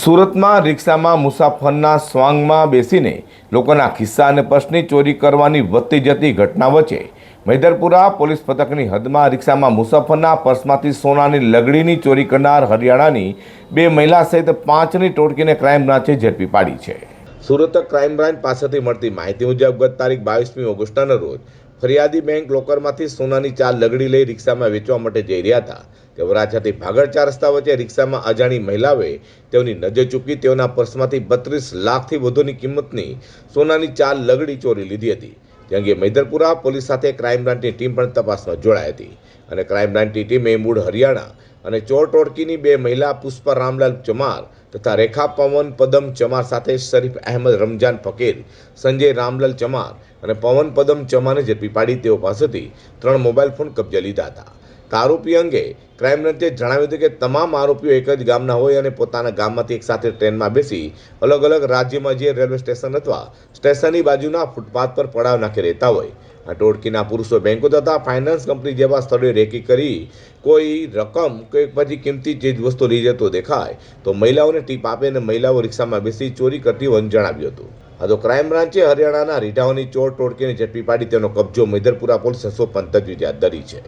સુરતમાં રિક્ષામાં મુસાફરના સ્વાંગમાં બેસીને લોકોના ખિસ્સા અને પર્સની ચોરી કરવાની વધતી જતી ઘટના વચ્ચે મૈદરપુરા પોલીસ પથકની હદમાં રિક્ષામાં મુસાફરના પર્સમાંથી સોનાની લગડીની ચોરી કરનાર હરિયાણાની બે મહિલા સહિત પાંચની ટોળકીને ક્રાઇમ બ્રાન્ચે ઝડપી પાડી છે. સુરત ક્રાઇમ બ્રાન્ચ પાસેથી મળતી માહિતી મુજબ ગત તારીખ બાવીસમી ઓગસ્ટના રોજ ફરિયાદી બેંક લોકરમાંથી સોનાની ચાર લગડી લઈ રિક્ષામાં વેચવા માટે જઈ રહ્યા હતા તે વરાછાથી ભાગળચા રસ્તા વચ્ચે રિક્ષામાં અજાણી મહિલાએ તેઓની નજર ચૂકી તેઓના પર્સમાંથી બત્રીસ લાખથી વધુની કિંમતની સોનાની ચાર લગડી ચોરી લીધી હતી. તે અંગે મૈદરપુરા પોલીસ સાથે ક્રાઇમ બ્રાન્ચની ટીમ પણ તપાસમાં જોડાઈ હતી અને ક્રાઇમ બ્રાન્ચની ટીમે મૂળ હરિયાણા અને ચોર ટોળકીની બે મહિલા પુષ્પા રામલાલ ચમાર તથા રેખા પવન, પદમ ચમાર સાથે શરીફ અહેમદ, રમજાન ફકીર, સંજય રામલાલ ચમાર અને પવન, પદમ ચમારને ઝડપી પાડી તેઓ પાસેથી ત્રણ મોબાઈલ ફોન કબજે લીધા હતા. આરોપી અંગે ક્રાઇમ બ્રાન્ચે જણાવ્યું હતું કે તમામ આરોપીઓ એક જ ગામના હોય અને પોતાના ગામમાંથી એક સાથે ટ્રેનમાં બેસી અલગ અલગ રાજ્યમાં જે રેલવે સ્ટેશન અથવા સ્ટેશનની બાજુના ફૂટપાથ પર પડાવ નાખી રહેતા હોય. આ ટોળકીના પુરુષો બેંકો તથા ફાઇનાન્સ કંપની જેવા સ્થળોએ રેકી કરી કોઈ રકમ કે પછી કિંમતી ચીજ વસ્તુ લઈ જતો દેખાય. તો મહિલાઓને ટીપ આપે અને મહિલાઓ રિક્ષામાં બેસી ચોરી કરતી હોવાનું જણાવ્યું હતું. આ તો ક્રાઇમ બ્રાન્ચે હરિયાણાના રીઢાઓની ચોર ટોળકીને ઝડપી પાડી તેનો કબજો મૈદરપુરા પોલીસ છસો તજવીજ હાથ ધરી છે.